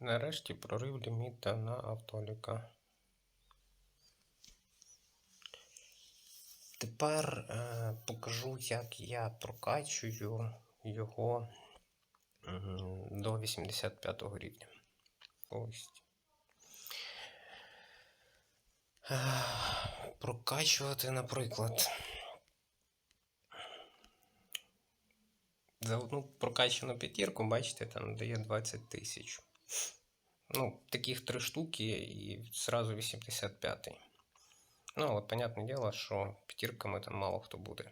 Нарешті прорив ліміта на автоліка. Тепер е, покажу, як я прокачую його до 85 рівня. Ось. Е, Прокачувати, наприклад. За одну прокачану п'ятірку, бачите, там дає 20 тисяч. Ну, таких три штуки і зразу 85. Ну, але, понятне діло, що п'ятірками там мало хто буде.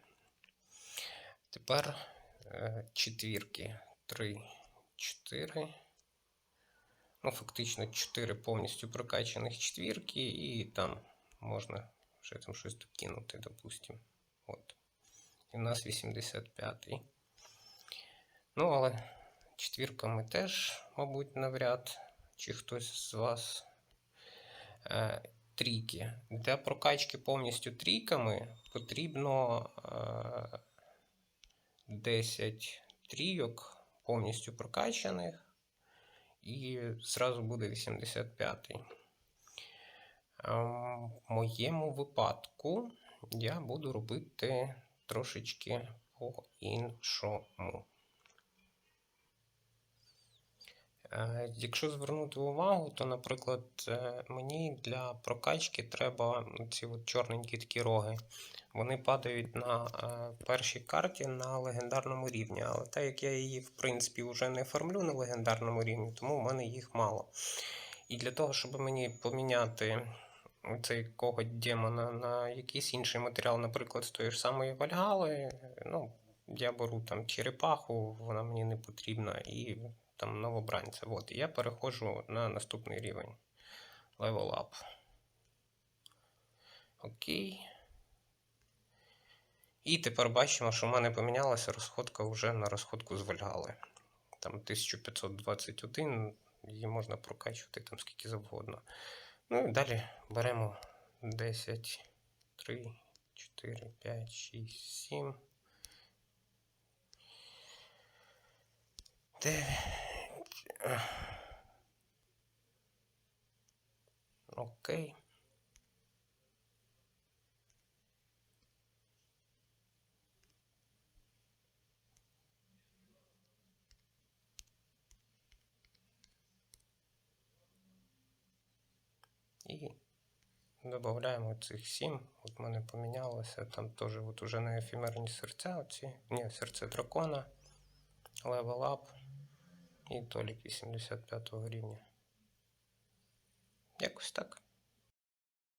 Тепер е, четвірки. 3, 4. Ну, фактично 4 повністю прокачаних четвірки, і там можна ще там щось докинути, допустимо. От. І в нас 85-й. Ну, але четвірками теж, мабуть, навряд, чи хтось з вас. Е, трійки. Для прокачки повністю трійками потрібно е, 10 трійок повністю прокачаних, і зразу буде 85. Е, В моєму випадку я буду робити трошечки по-іншому. Е, Якщо звернути увагу, то, наприклад, е, мені для прокачки треба ці от чорненькі такі роги. Вони падають на е, першій карті на легендарному рівні. Але так як я її, в принципі, вже не формлю на легендарному рівні, тому в мене їх мало. І для того, щоб мені поміняти цей коготь демона на якийсь інший матеріал, наприклад, з тої ж самої Вальгали, ну, я беру там черепаху, вона мені не потрібна, і там новобранця. От, я переходжу на наступний рівень. Level up. Окей. І тепер бачимо, що в мене помінялася розходка вже на розходку з Вальгали. Там 1521, її можна прокачувати там скільки завгодно. Ну і далі беремо 10, 3, 4, 5, 6, 7. 9. Окей. І додаємо цих 7. От мене помінялося. Там теж от уже не ефемерні серця. Оці. Ні, серце дракона. Level up. І толік 85 рівня. Якось так.